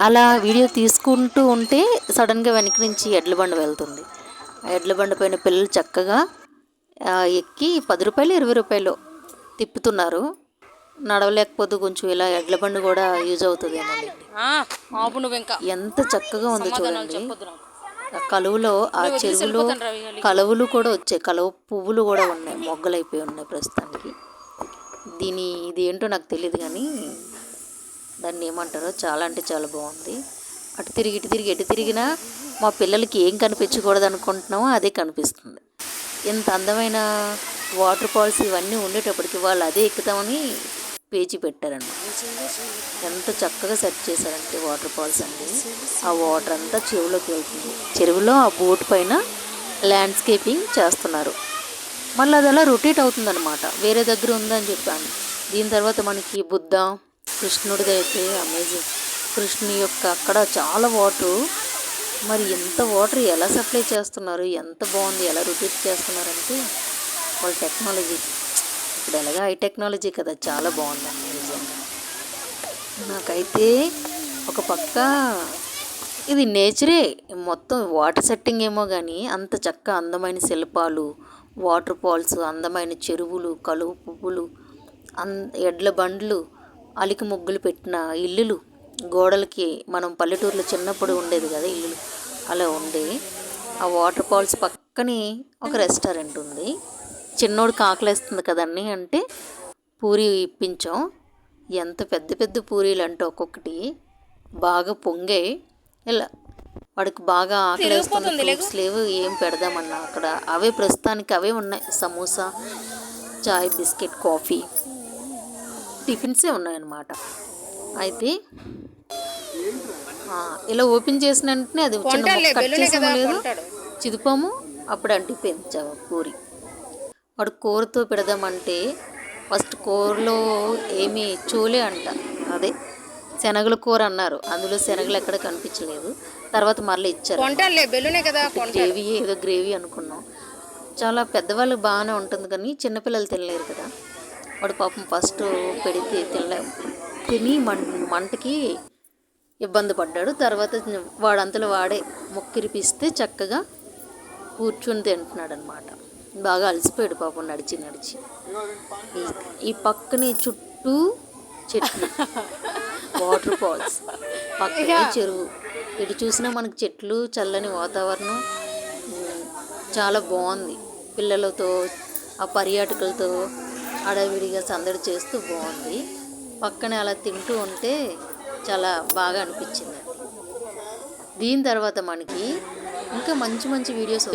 అలా వీడియో తీసుకుంటూ ఉంటే సడన్గా వెనక నుంచి ఎడ్ల బండి వెళ్తుంది. ఆ ఎడ్ల బండి పైన పిల్లలు చక్కగా ఎక్కి పది రూపాయలు ఇరవై రూపాయలు తిప్పుతున్నారు. నడవలేకపోతే కొంచెం ఇలా ఎడ్ల బండి కూడా యూజ్ ఇంకా ఎంత చక్కగా ఉందో చూడండి. కలువులో ఆ చెరువులో కలువులు కూడా వచ్చాయి. కలువ పువ్వులు కూడా ఉన్నాయి. మొగ్గలైపోయి ఉన్నాయి ప్రస్తుతానికి. దీని ఇది ఏంటో నాకు తెలియదు కానీ దాన్ని ఏమంటారో చాలా అంటే చాలా బాగుంది. అటు తిరిగి ఇటు తిరిగి ఎటు తిరిగినా మా పిల్లలకి ఏం కనిపించకూడదు అనుకుంటున్నామో అదే కనిపిస్తుంది. ఇంత అందమైన వాటర్ ఫాల్స్ ఇవన్నీ ఉండేటప్పటికి వాళ్ళు అదే ఎక్కుతామని పేజీ పెట్టారన్నమాట. ఎంత చక్కగా సెట్ చేశారంటే వాటర్ ఫాల్స్ అండి. ఆ వాటర్ అంతా చెరువులోకి వెళ్తుంది. చెరువులో ఆ బోట్ పైన ల్యాండ్స్కేపింగ్ చేస్తున్నారు. మళ్ళీ అది అలా రొటేట్ అవుతుందన్నమాట. వేరే దగ్గర ఉందని చెప్పాను. దీని తర్వాత మనకి బుద్ధ కృష్ణుడిది అయితే అమేజింగ్ కృష్ణుని యొక్క అక్కడ చాలా వాటర్ మరి ఎంత వాటర్ ఎలా సప్లై చేస్తున్నారు? ఎంత బాగుంది? ఎలా రొటేట్ చేస్తున్నారంటే వాళ్ళ టెక్నాలజీ ఇప్పుడు ఎలాగా హై టెక్నాలజీ కదా చాలా బాగుందండి నిజంగా నాకైతే ఒక పక్క ఇది నేచరే మొత్తం వాటర్ సెట్టింగ్ ఏమో కానీ అంత చక్క అందమైన శిల్పాలు వాటర్ ఫాల్స్ అందమైన చెరువులు కలువ పువ్వులు అన్ ఎడ్ల బండ్లు అలికి ముగ్గులు పెట్టిన ఇల్లులు గోడలకి మనం పల్లెటూరులో చిన్నప్పుడు ఉండేది కదా ఇల్లులు అలా ఉండే. ఆ వాటర్ ఫాల్స్ పక్కనే ఒక రెస్టారెంట్ ఉంది. చిన్నోడికి ఆకలేస్తుంది కదండి అంటే పూరి ఇప్పించాం. ఎంత పెద్ద పెద్ద పూరీలు అంటే ఒక్కొక్కటి బాగా పొంగే ఇలా వాడికి బాగా ఆకలేస్తుంది ఫ్రూట్స్ లేవు ఏం పెడదామన్నా అక్కడ. అవే ప్రస్తుతానికి అవే ఉన్నాయి. సమోసా చాయ్ బిస్కెట్ కాఫీ. టిఫిన్సే ఉన్నాయన్నమాట. అయితే ఇలా ఓపెన్ చేసిన వెంటనే అది కట్ చేసామో లేదు చిదిపాము అప్పుడు అంటిపోయింది చ- పూరి. వాడు కూరతో పెడదామంటే ఫస్ట్ కూరలో ఏమి చోలే అంట. అదే శనగల కూర అన్నారు. అందులో శనగలు ఎక్కడ కనిపించలేదు. తర్వాత మళ్ళీ ఇచ్చారు. గ్రేవీ ఏదో గ్రేవీ అనుకున్నాం. చాలా పెద్దవాళ్ళకి బాగానే ఉంటుంది కానీ చిన్నపిల్లలు తినలేరు కదా. వాడు పాపం ఫస్ట్ పెడితే తినలే తిని మం మంటకి ఇబ్బంది పడ్డాడు. తర్వాత వాడంతలో వాడే మొక్కిరిపిస్తే చక్కగా కూర్చుని తింటున్నాడు అనమాట బాగా అలసిపోయాడు పాపం నడిచి నడిచి. ఈ- పక్కనే చుట్టూ చెట్లు. Water falls. పక్కనే చెరువు. ఇటు చూసినా మనకి చెట్లు చల్లని వాతావరణం. చాలా బాగుంది. పిల్లలతో ఆ పర్యాటకులతో. అడవిడిగా సందడి చేస్తూ బాగుంది. పక్కనే అలా తింటూ ఉంటే చాలా బాగా అనిపించింది. దీని తర్వాత మనకి ఇంకా మంచి మంచి వీడియోస్